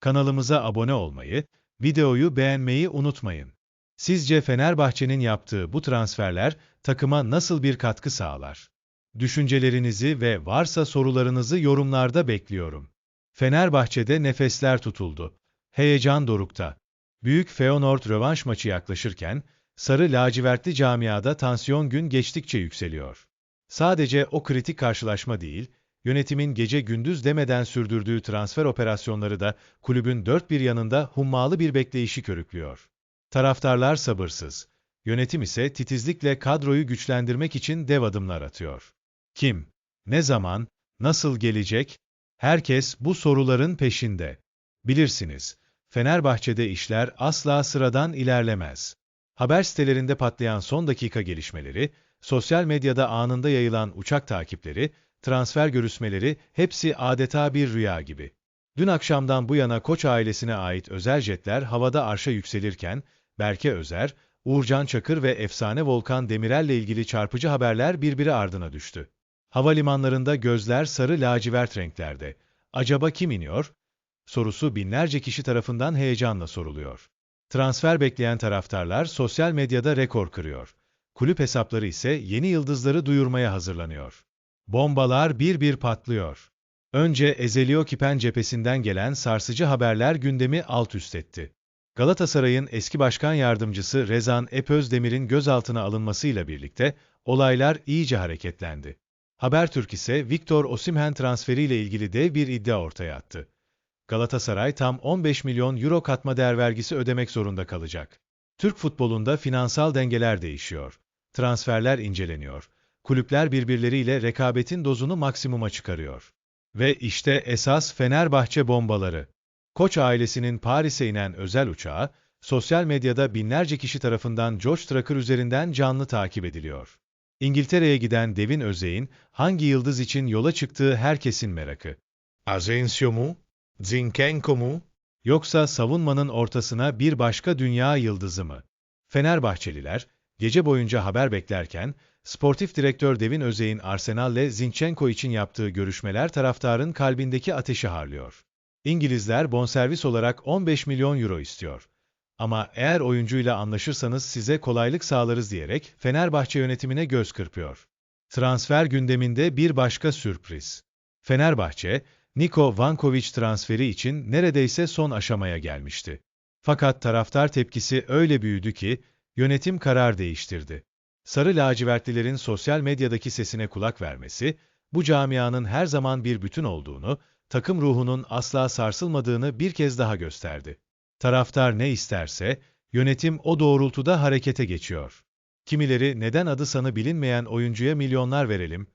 Kanalımıza abone olmayı, videoyu beğenmeyi unutmayın. Sizce Fenerbahçe'nin yaptığı bu transferler takıma nasıl bir katkı sağlar? Düşüncelerinizi ve varsa sorularınızı yorumlarda bekliyorum. Fenerbahçe'de nefesler tutuldu. Heyecan dorukta. Büyük Feyenoord rövanş maçı yaklaşırken, sarı lacivertli camiada tansiyon gün geçtikçe yükseliyor. Sadece o kritik karşılaşma değil, yönetimin gece gündüz demeden sürdürdüğü transfer operasyonları da kulübün dört bir yanında hummalı bir bekleyişi körüklüyor. Taraftarlar sabırsız, yönetim ise titizlikle kadroyu güçlendirmek için dev adımlar atıyor. Kim, ne zaman, nasıl gelecek? Herkes bu soruların peşinde. Bilirsiniz, Fenerbahçe'de işler asla sıradan ilerlemez. Haber sitelerinde patlayan son dakika gelişmeleri, sosyal medyada anında yayılan uçak takipleri, transfer görüşmeleri hepsi adeta bir rüya gibi. Dün akşamdan bu yana Koç ailesine ait özel jetler havada arşa yükselirken, Berke Özer, Uğurcan Çakır ve efsane Volkan Demirel'le ilgili çarpıcı haberler birbiri ardına düştü. Havalimanlarında gözler sarı lacivert renklerde. Acaba kim iniyor? Sorusu binlerce kişi tarafından heyecanla soruluyor. Transfer bekleyen taraftarlar sosyal medyada rekor kırıyor. Kulüp hesapları ise yeni yıldızları duyurmaya hazırlanıyor. Bombalar bir bir patlıyor. Önce Ezelio Kipen cephesinden gelen sarsıcı haberler gündemi alt üst etti. Galatasaray'ın eski başkan yardımcısı Rezan Epözdemir'in gözaltına alınmasıyla birlikte olaylar iyice hareketlendi. Habertürk ise Victor Osimhen transferiyle ilgili dev bir iddia ortaya attı. Galatasaray tam 15 milyon euro katma değer vergisi ödemek zorunda kalacak. Türk futbolunda finansal dengeler değişiyor. Transferler inceleniyor. Kulüpler birbirleriyle rekabetin dozunu maksimuma çıkarıyor. Ve işte esas Fenerbahçe bombaları. Koç ailesinin Paris'e inen özel uçağı, sosyal medyada binlerce kişi tarafından George Tracker üzerinden canlı takip ediliyor. İngiltere'ye giden Devin Özey'in hangi yıldız için yola çıktığı herkesin merakı. Asensio mu? Zinchenko mu? Yoksa savunmanın ortasına bir başka dünya yıldızı mı? Fenerbahçeliler, gece boyunca haber beklerken, sportif direktör Devin Özey'in Arsenal'le Zinchenko için yaptığı görüşmeler taraftarın kalbindeki ateşi harlıyor. İngilizler bonservis olarak 15 milyon euro istiyor. Ama eğer oyuncuyla anlaşırsanız size kolaylık sağlarız diyerek Fenerbahçe yönetimine göz kırpıyor. Transfer gündeminde bir başka sürpriz. Fenerbahçe, Niko Vankovic transferi için neredeyse son aşamaya gelmişti. Fakat taraftar tepkisi öyle büyüdü ki, yönetim karar değiştirdi. Sarı lacivertlilerin sosyal medyadaki sesine kulak vermesi, bu camianın her zaman bir bütün olduğunu, takım ruhunun asla sarsılmadığını bir kez daha gösterdi. Taraftar ne isterse, yönetim o doğrultuda harekete geçiyor. Kimileri neden adı sanı bilinmeyen oyuncuya milyonlar verelim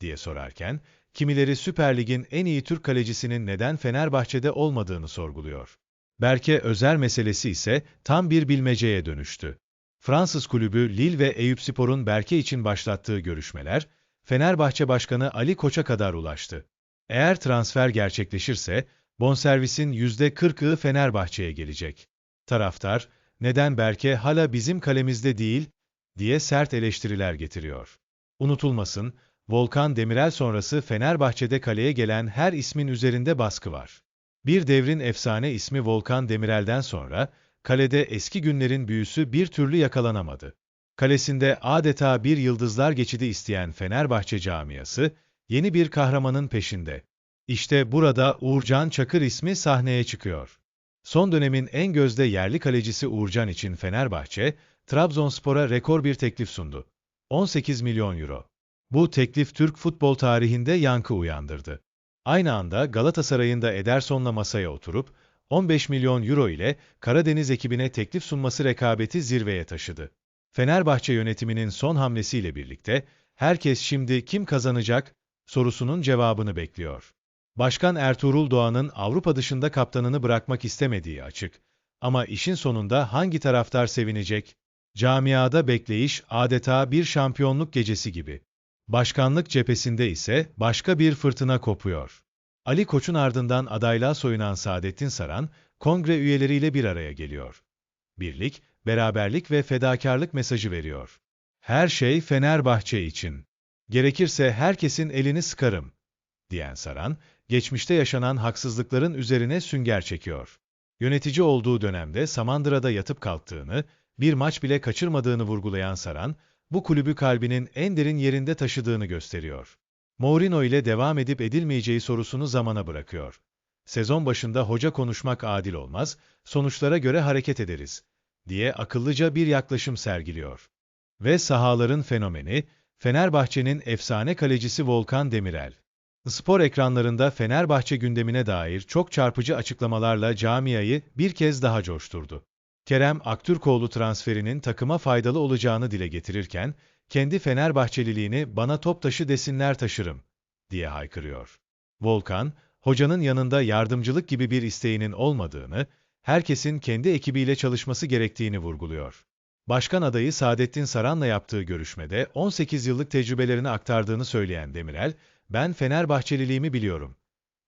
diye sorarken, kimileri Süper Lig'in en iyi Türk kalecisinin neden Fenerbahçe'de olmadığını sorguluyor. Berke Özer meselesi ise tam bir bilmeceye dönüştü. Fransız kulübü Lille ve Eyüpspor'un Berke için başlattığı görüşmeler, Fenerbahçe Başkanı Ali Koç'a kadar ulaştı. Eğer transfer gerçekleşirse, bonservisin %40'ı Fenerbahçe'ye gelecek. Taraftar, neden Berke hala bizim kalemizde değil, diye sert eleştiriler getiriyor. Unutulmasın, Volkan Demirel sonrası Fenerbahçe'de kaleye gelen her ismin üzerinde baskı var. Bir devrin efsane ismi Volkan Demirel'den sonra, kalede eski günlerin büyüsü bir türlü yakalanamadı. Kalesinde adeta bir yıldızlar geçidi isteyen Fenerbahçe camiası, yeni bir kahramanın peşinde. İşte burada Uğurcan Çakır ismi sahneye çıkıyor. Son dönemin en gözde yerli kalecisi Uğurcan için Fenerbahçe, Trabzonspor'a rekor bir teklif sundu. 18 milyon euro. Bu teklif Türk futbol tarihinde yankı uyandırdı. Aynı anda Galatasaray'ın da Ederson'la masaya oturup, 15 milyon euro ile Karadeniz ekibine teklif sunması rekabeti zirveye taşıdı. Fenerbahçe yönetiminin son hamlesiyle birlikte, herkes şimdi kim kazanacak sorusunun cevabını bekliyor. Başkan Ertuğrul Doğan'ın Avrupa dışında kaptanını bırakmak istemediği açık. Ama işin sonunda hangi taraftar sevinecek? Camiada bekleyiş adeta bir şampiyonluk gecesi gibi. Başkanlık cephesinde ise başka bir fırtına kopuyor. Ali Koç'un ardından adaylığa soyunan Saadettin Saran, kongre üyeleriyle bir araya geliyor. Birlik, beraberlik ve fedakarlık mesajı veriyor. Her şey Fenerbahçe için. Gerekirse herkesin elini sıkarım, diyen Saran, geçmişte yaşanan haksızlıkların üzerine sünger çekiyor. Yönetici olduğu dönemde Samandıra'da yatıp kalktığını, bir maç bile kaçırmadığını vurgulayan Saran, bu kulübü kalbinin en derin yerinde taşıdığını gösteriyor. Mourinho ile devam edip edilmeyeceği sorusunu zamana bırakıyor. Sezon başında hoca konuşmak adil olmaz, sonuçlara göre hareket ederiz, diye akıllıca bir yaklaşım sergiliyor. Ve sahaların fenomeni, Fenerbahçe'nin efsane kalecisi Volkan Demirel. Spor ekranlarında Fenerbahçe gündemine dair çok çarpıcı açıklamalarla camiayı bir kez daha coşturdu. Kerem Aktürkoğlu transferinin takıma faydalı olacağını dile getirirken, kendi Fenerbahçeliliğini bana top taşı desinler taşırım, diye haykırıyor. Volkan, hocanın yanında yardımcılık gibi bir isteğinin olmadığını, herkesin kendi ekibiyle çalışması gerektiğini vurguluyor. Başkan adayı Saadettin Saran'la yaptığı görüşmede 18 yıllık tecrübelerini aktardığını söyleyen Demirel, ben Fenerbahçeliliğimi biliyorum,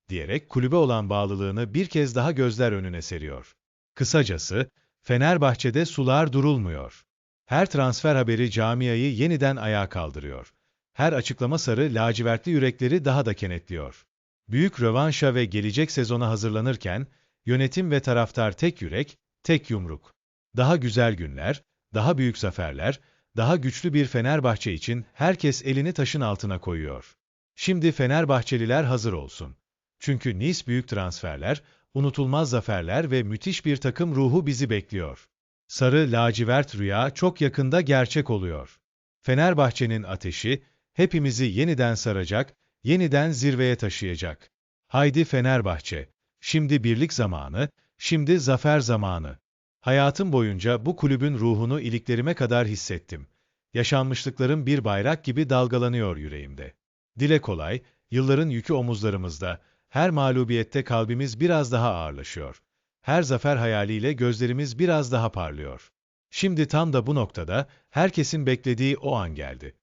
diyerek kulübe olan bağlılığını bir kez daha gözler önüne seriyor. Kısacası, Fenerbahçe'de sular durulmuyor. Her transfer haberi camiayı yeniden ayağa kaldırıyor. Her açıklama sarı lacivertli yürekleri daha da kenetliyor. Büyük rövanşa ve gelecek sezona hazırlanırken, yönetim ve taraftar tek yürek, tek yumruk. Daha güzel günler, daha büyük zaferler, daha güçlü bir Fenerbahçe için herkes elini taşın altına koyuyor. Şimdi Fenerbahçeliler hazır olsun. Çünkü Nice büyük transferler, unutulmaz zaferler ve müthiş bir takım ruhu bizi bekliyor. Sarı lacivert rüya çok yakında gerçek oluyor. Fenerbahçe'nin ateşi hepimizi yeniden saracak, yeniden zirveye taşıyacak. Haydi Fenerbahçe, şimdi birlik zamanı, şimdi zafer zamanı. Hayatım boyunca bu kulübün ruhunu iliklerime kadar hissettim. Yaşanmışlıklarım bir bayrak gibi dalgalanıyor yüreğimde. Dile kolay, yılların yükü omuzlarımızda, her mağlubiyette kalbimiz biraz daha ağırlaşıyor. Her zafer hayaliyle gözlerimiz biraz daha parlıyor. Şimdi tam da bu noktada herkesin beklediği o an geldi.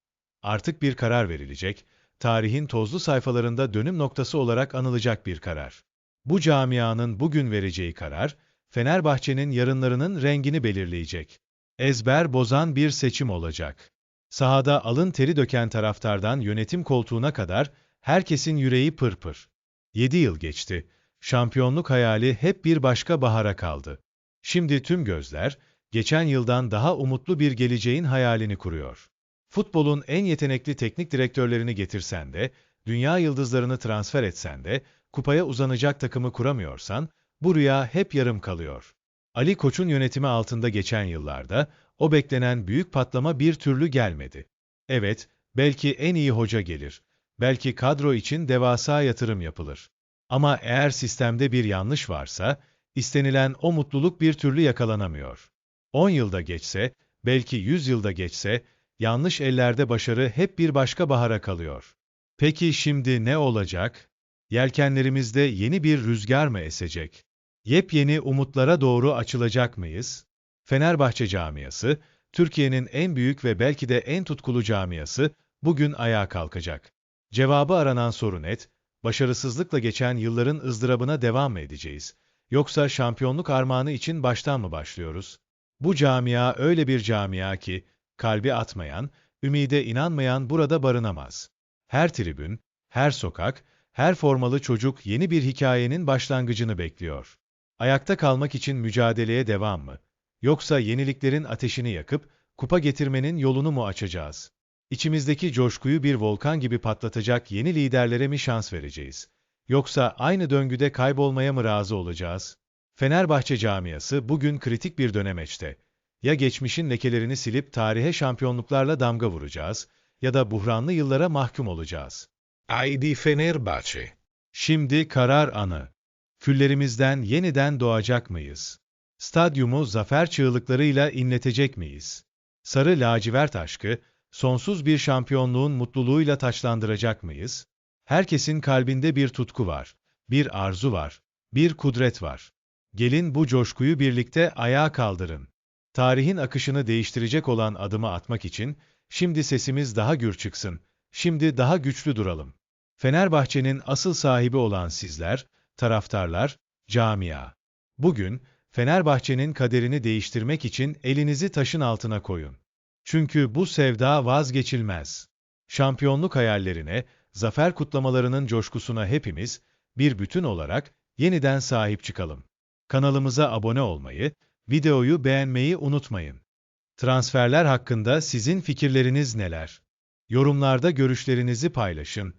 Artık bir karar verilecek, tarihin tozlu sayfalarında dönüm noktası olarak anılacak bir karar. Bu camianın bugün vereceği karar, Fenerbahçe'nin yarınlarının rengini belirleyecek. Ezber bozan bir seçim olacak. Sahada alın teri döken taraftardan yönetim koltuğuna kadar herkesin yüreği pırpır. 7 yıl geçti. Şampiyonluk hayali hep bir başka bahara kaldı. Şimdi tüm gözler, geçen yıldan daha umutlu bir geleceğin hayalini kuruyor. Futbolun en yetenekli teknik direktörlerini getirsen de, dünya yıldızlarını transfer etsen de, kupaya uzanacak takımı kuramıyorsan, bu rüya hep yarım kalıyor. Ali Koç'un yönetimi altında geçen yıllarda, o beklenen büyük patlama bir türlü gelmedi. Evet, belki en iyi hoca gelir. Belki kadro için devasa yatırım yapılır. Ama eğer sistemde bir yanlış varsa, istenilen o mutluluk bir türlü yakalanamıyor. 10 yılda geçse, belki 100 yılda geçse, yanlış ellerde başarı hep bir başka bahara kalıyor. Peki şimdi ne olacak? Yelkenlerimizde yeni bir rüzgar mı esecek? Yepyeni umutlara doğru açılacak mıyız? Fenerbahçe camiası, Türkiye'nin en büyük ve belki de en tutkulu camiası, bugün ayağa kalkacak. Cevabı aranan soru net, başarısızlıkla geçen yılların ızdırabına devam mı edeceğiz? Yoksa şampiyonluk armağanı için baştan mı başlıyoruz? Bu camia öyle bir camia ki, kalbi atmayan, ümide inanmayan burada barınamaz. Her tribün, her sokak, her formalı çocuk yeni bir hikayenin başlangıcını bekliyor. Ayakta kalmak için mücadeleye devam mı? Yoksa yeniliklerin ateşini yakıp, kupa getirmenin yolunu mu açacağız? İçimizdeki coşkuyu bir volkan gibi patlatacak yeni liderlere mi şans vereceğiz? Yoksa aynı döngüde kaybolmaya mı razı olacağız? Fenerbahçe camiası bugün kritik bir dönemeçte. Ya geçmişin lekelerini silip tarihe şampiyonluklarla damga vuracağız ya da buhranlı yıllara mahkum olacağız. Haydi Fenerbahçe. Şimdi karar anı. Küllerimizden yeniden doğacak mıyız? Stadyumu zafer çığlıklarıyla inletecek miyiz? Sarı lacivert aşkı, sonsuz bir şampiyonluğun mutluluğuyla taçlandıracak mıyız? Herkesin kalbinde bir tutku var, bir arzu var, bir kudret var. Gelin bu coşkuyu birlikte ayağa kaldırın. Tarihin akışını değiştirecek olan adımı atmak için, şimdi sesimiz daha gür çıksın, şimdi daha güçlü duralım. Fenerbahçe'nin asıl sahibi olan sizler, taraftarlar, camia. Bugün, Fenerbahçe'nin kaderini değiştirmek için elinizi taşın altına koyun. Çünkü bu sevda vazgeçilmez. Şampiyonluk hayallerine, zafer kutlamalarının coşkusuna hepimiz, Bir bütün olarak yeniden sahip çıkalım. Kanalımıza abone olmayı, videoyu beğenmeyi unutmayın. Transferler hakkında sizin fikirleriniz neler? Yorumlarda görüşlerinizi paylaşın